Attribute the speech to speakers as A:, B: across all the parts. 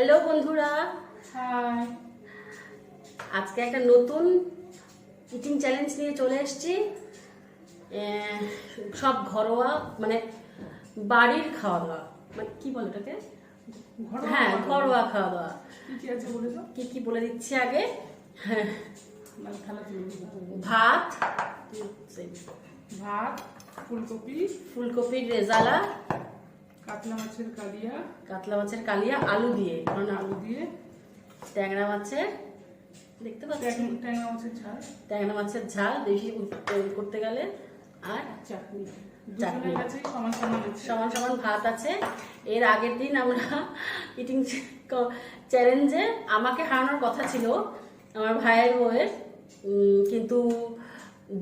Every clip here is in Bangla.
A: হ্যালো বন্ধুরা। আজকে একটা নতুন ইটিং চ্যালেঞ্জ নিয়ে চলে এসেছি। সব ঘরোয়া মানে বাড়ির খাওয়া দাওয়া মানে কি বলে ওটাকে? হ্যাঁ ঘরোয়া খাওয়া দাওয়া
B: কি কি বলে
A: দিচ্ছি আগে? হ্যাঁ,
B: মানে।
A: ভাত
B: ভাত ফুলকপি।
A: ফুলকপির রেজালা
B: কাতলা মাছের কালিয়া।
A: কাতলা মাছের কালিয়া আলু দিয়ে। কারণ
B: আলু দিয়ে।
A: ট্যাংরা মাছের দেখতে পাচ্ছি
B: ট্যাংরা মাছের ঝাল।
A: ট্যাংরা মাছের ঝাল বেশি করতে গেলে। আর
B: চাটনি। সমান সমান
A: ভাত আছে। এর আগের দিন আমরা ইটিং চ্যালেঞ্জে আমাকে হারানোর কথা ছিল আমার ভাইয়ের বউয়ের। কিন্তু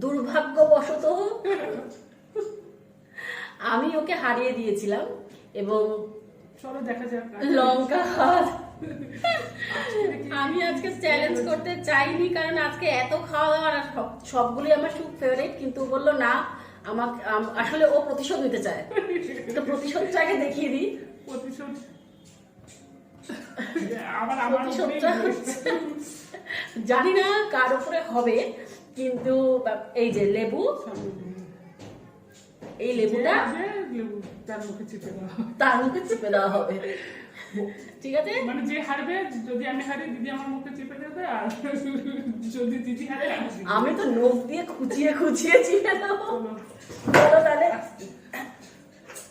A: দুর্ভাগ্যবশত আমি ওকে হারিয়ে দিয়েছিলাম। এবং
B: চলো দেখা যাক
A: লঙ্কা হাত। আমি আজকে চ্যালেঞ্জ করতে চাইনি কারণ আজকে এত খাওয়া দাওয়া আর সব সবগুলি আমার খুব ফেভারিট কিন্তু বলল না আমাকে আসলে ও প্রতিশোধ নিতে চায়। তো প্রতিশোধটাকে দেখিয়ে দিই।
B: প্রতিশোধ?
A: প্রতিশোধটা জানি না কার উপরে হবে কিন্তু এই যে লেবু। এই লেবুটা?
B: তার মুখে চিপে দেওয়া।
A: তার মুখে চিপে দেওয়া হবে। ঠিক আছে?
B: মানে যে হারবে যদি আমি হারি দিদি আমার মুখে চেপে দেবে আর যদি দিদি হারে আমি
A: তো নখ দিয়ে খুঁচিয়ে খুঁচিয়ে চিপে দেবো।
B: চলো।
A: তাহলে।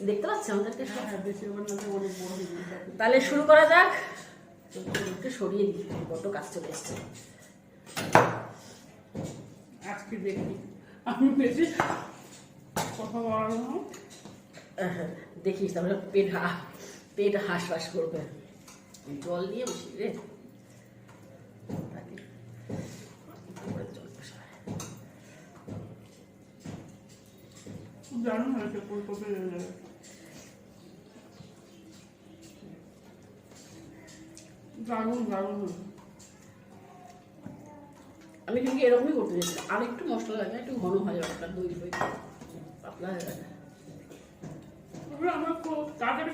A: দেখতে পাচ্ছি আমাদেরকে?
B: হ্যাঁ, হয়ে।
A: তাহলে শুরু করা যাক। একটু সরিয়ে দিই বড্ড কাজ চলে এসছে।
B: আজকে দেখি। আমি বেশি কথা
A: দেখিস তাহলে পেট হা পেট হাঁস হাঁস করবে। জল দিয়ে বসি রে তাকে উপরে জল বসায়।
B: জানো না ফুলকপি দারুণ দারুণ।
A: আমি কিন্তু এরকমই করতে চেয়েছিলাম আর একটু মশলা লাগে একটু ঘন হয় ব্যাপারটা দই দই। পাতলা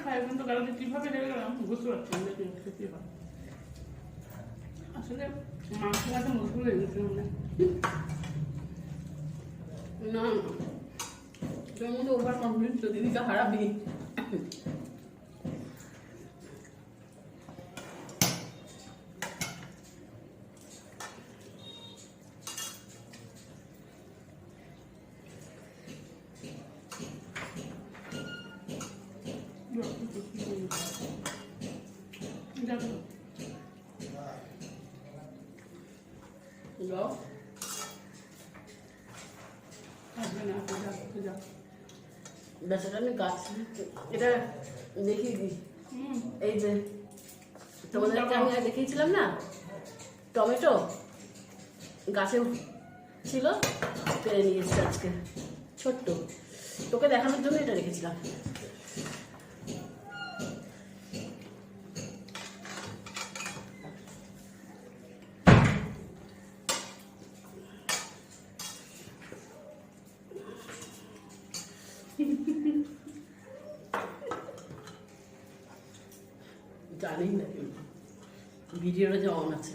B: খাই কিন্তু কালকে কীভাবে লেগে গেলাম বুঝতে পারছি না কি হয়। আসলে মাংস মাঝে হয়ে গেছে মানে।
A: না না। তোর মধ্যে ওভার কনফিডেন্স দিদিকে হারাবি। যাও আমি গাছ এটা দেখিয়ে দিই। এই যে তোমাদেরকে আমি দেখিয়েছিলাম না? টমেটো গাছে ছিল পেরে নিয়ে এসেছি আজকে। ছোট্ট। তোকে দেখানোর জন্য এটা রেখেছিলাম। জানি না ভিডিওটা যে অন আছে।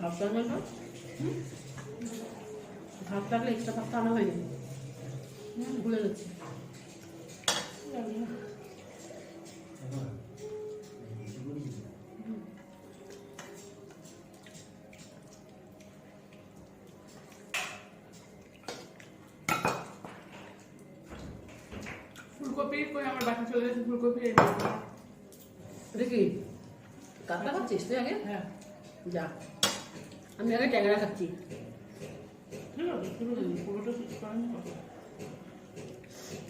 A: ভাত না ভাত লাগলে এক্সট্রা ভাত আনা হয়নি। ভুলে গেছি। দেখি কাতলা খাচ্ছিস তুই আগে
B: হ্যাঁ
A: যা আমি আগে ট্যাংরা খাচ্ছি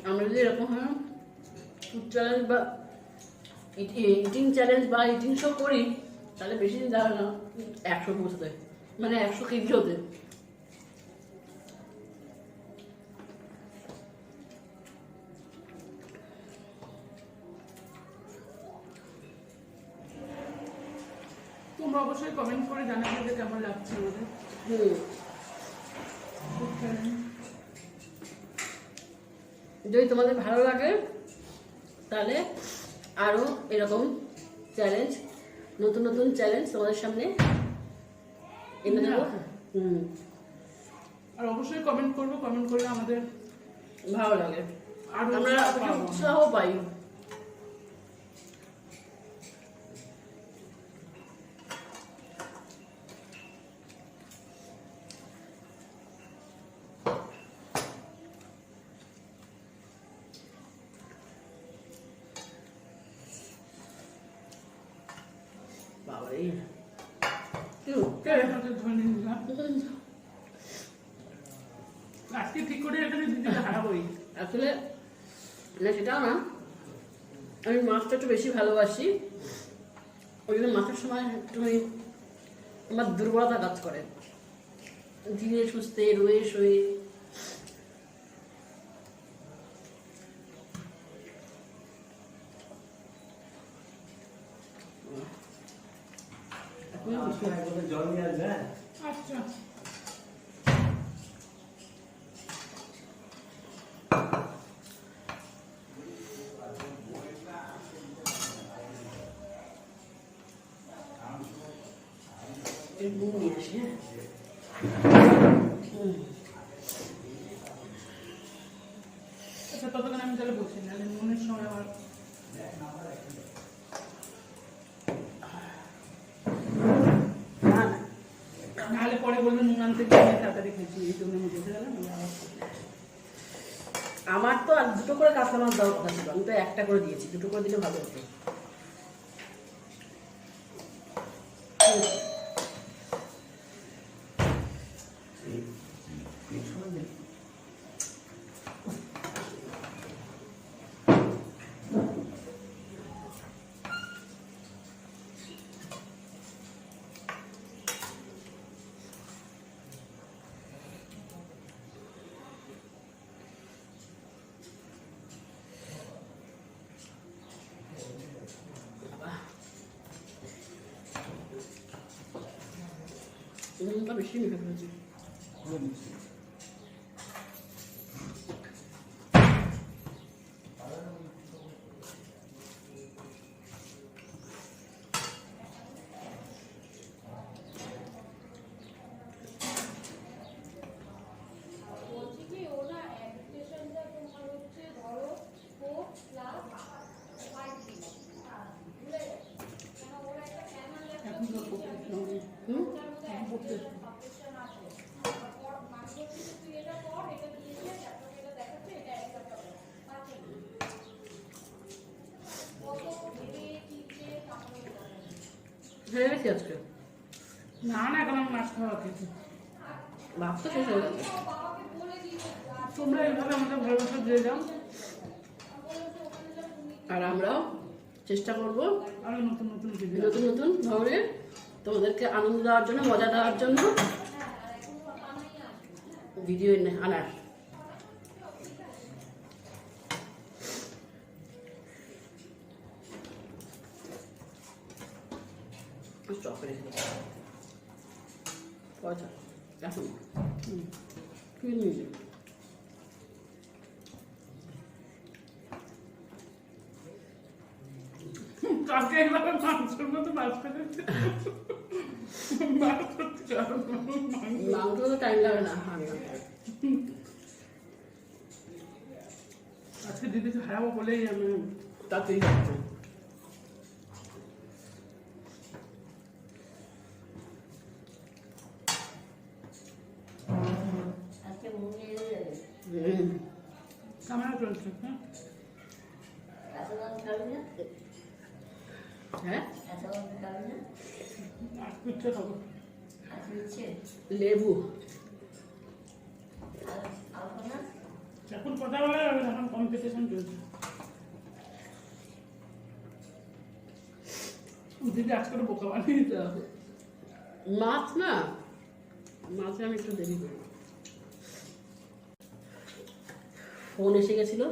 A: আমরা যদি এরকম হয় ফুড চ্যালেঞ্জ বা ইটিং চ্যালেঞ্জ বা ইটিং শো করি তাহলে বেশি দিন যাবে না একশো পৌঁছতে মানে একশো কেজি হতে
B: তোমরা অবশ্যই কমেন্ট করে জানাবে যে কেমন লাগছে
A: হুম। যদি তোমাদের ভালো লাগে তাহলে আরও এরকম চ্যালেঞ্জ নতুন নতুন চ্যালেঞ্জ তোমাদের সামনে এনে দেবো। হুম।
B: আর অবশ্যই কমেন্ট করব কমেন্ট করলে আমাদের
A: ভালো লাগে।
B: আর
A: আমরা।
B: উৎসাহ
A: পাই। আসলে, না, সেটাও না। আমি মাছটা একটু বেশি ভালোবাসি। ওই জন্য মাছের সময় একটুখানি আমার দুর্বলতা কাজ করে। ধীরে সুস্থে রয়ে শয়ে
C: জল নিয়ে আসবে হ্যাঁ?
B: আচ্ছা।
A: একটু নুন নিয়ে আসি হ্যাঁ হুম।
B: আচ্ছা ততক্ষণ আমি তাহলে বলছি নাহলে নুনের সময় আমার
A: না না
B: নাহলে পরে বলবে নুন আনতে গিয়ে তাড়াতাড়ি খেয়েছি, এই জন্য আমি বুঝে
A: আমার তো আর দুটো করে কাঁচা মাছ দেওয়ার কথা ছিল, আমি তো একটা করে দিয়েছি, দুটো করে দিলে ভালো হতো। নুনটা বেশি মেখে ফেলেছি
D: বলছি কি ওনা অ্যাপ্লিকেশনটা তোমার হচ্ছে ধরো ফোর প্লাস ফাইভ দিন ভুলে গেছে কেন ওরা একটা প্যানেল
B: এখন তো পড়তে
A: হুম
D: ওটার মধ্যে অ্যাপ্লিকেশন পাবলিশন আছে আর পর মানে হচ্ছে যে তুই এটা কর এটা দিয়ে দিয়ে চ্যাপ্টার এটা দেখাচ্ছে এটা একটা পাবে পাচ্ছে কত ভেবে চিনতে তারপরে করে
A: হয়ে গেছি আজকে।
B: না না এখন আমি মাছ খাওয়া খেয়েছি
A: ভাত তো শেষ হয়ে গেছে।
B: তোমরা এইভাবে আমাদের ভালোবাসা দিয়ে যাও।
A: আর আমরাও চেষ্টা করব
B: আরও নতুন নতুন
A: নতুন নতুন ধরনের তোমাদেরকে আনন্দ দেওয়ার জন্য, মজা দেওয়ার জন্য ভিডিও আনার।
B: কালকে এইভাবে মাংসের মতো মাছ না।
A: মাংস তো টাইম লাগে না
B: আজকে দিদিকে হারাবো বলেই আমি
A: তাতেই
B: ক্যামেরা চলছে হ্যাঁ
A: লেবু।
E: আর আলপা না
B: এখন কথা বলা যাবে এখন কম্পিটিশন চলছে। দিদি আজকে বোকা বানিয়ে দিতে হবে।
A: মাছ না? মাছে আমি একটু দেরি করি। ফোন এসে গেছিল?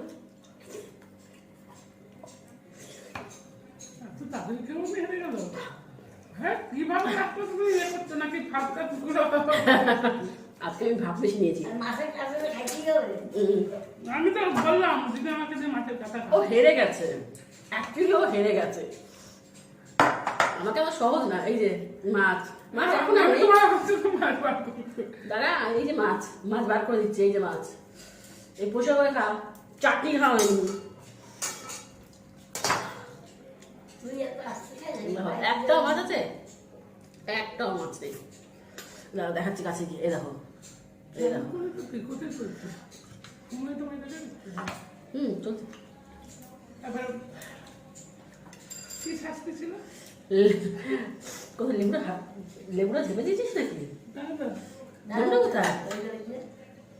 B: দুইকেও তো আমাকে
A: ও হেরে গেছে। আমার সহজ না এই যে মাছ। মাছ এখন
B: আমি
A: দাদা এই যে মাছ। মাছ বার করে দিচ্ছে এই যে মাছ। এই পোষা খাও।
E: চাটনি খাওয়া
A: একটাও মাছ আছে? একটাও মাছ নেই। দাদা দেখাচ্ছি কাছে গিয়ে। দেখো। এই দেখো।
B: দেখে।
A: হুম চলছে। কোথায় লেবুটা লেবুটা ঝেপে দিয়েছিস নাকি? লেবুটা কোথায়?
E: ওই যে, ওই যে,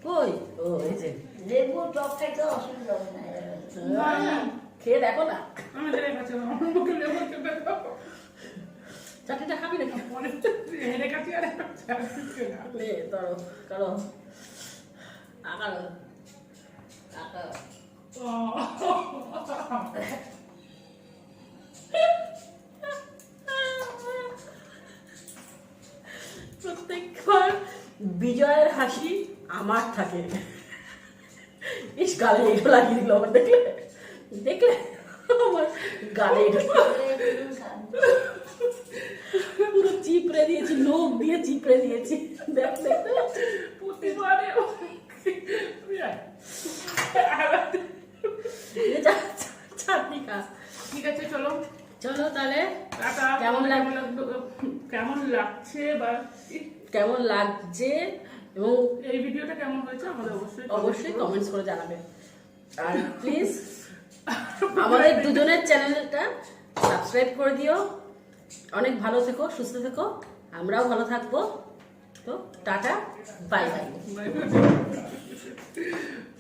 A: কই? ও এই যে।
E: লেবু টক খাইতে অসুবিধা
A: খেয়ে দেখো না।
B: আমার মুখে লেবু দাও। গেছি আর একটা শাস্তি ছিল না।
A: নে ধরো করো আকারো আকারো প্রত্যেকবার বিজয়ের হাসি আমার থাকে। ইস, গালে এগুলো লাগিয়ে দিল আমার, দেখলে? দেখলে? আমার গালে এটা। পুরো চিপড়ে দিয়েছি লোক দিয়ে চিপড়ে দিয়েছি। দেখ
B: প্রতিবারে
A: চাটনি খা
B: ঠিক আছে চলো।
A: চলো তাহলে। কেমন
B: কেমন লাগছে বা
A: কেমন লাগছে এবং
B: এই ভিডিওটা কেমন হয়েছে আমাদের অবশ্যই
A: অবশ্যই কমেন্টস করে জানাবে। আর প্লিজ আমাদের দুজনের চ্যানেলটা সাবস্ক্রাইব করে দিও। অনেক ভালো থেকো সুস্থ থেকো আমরাও ভালো থাকব তো টাটা বাই বাই.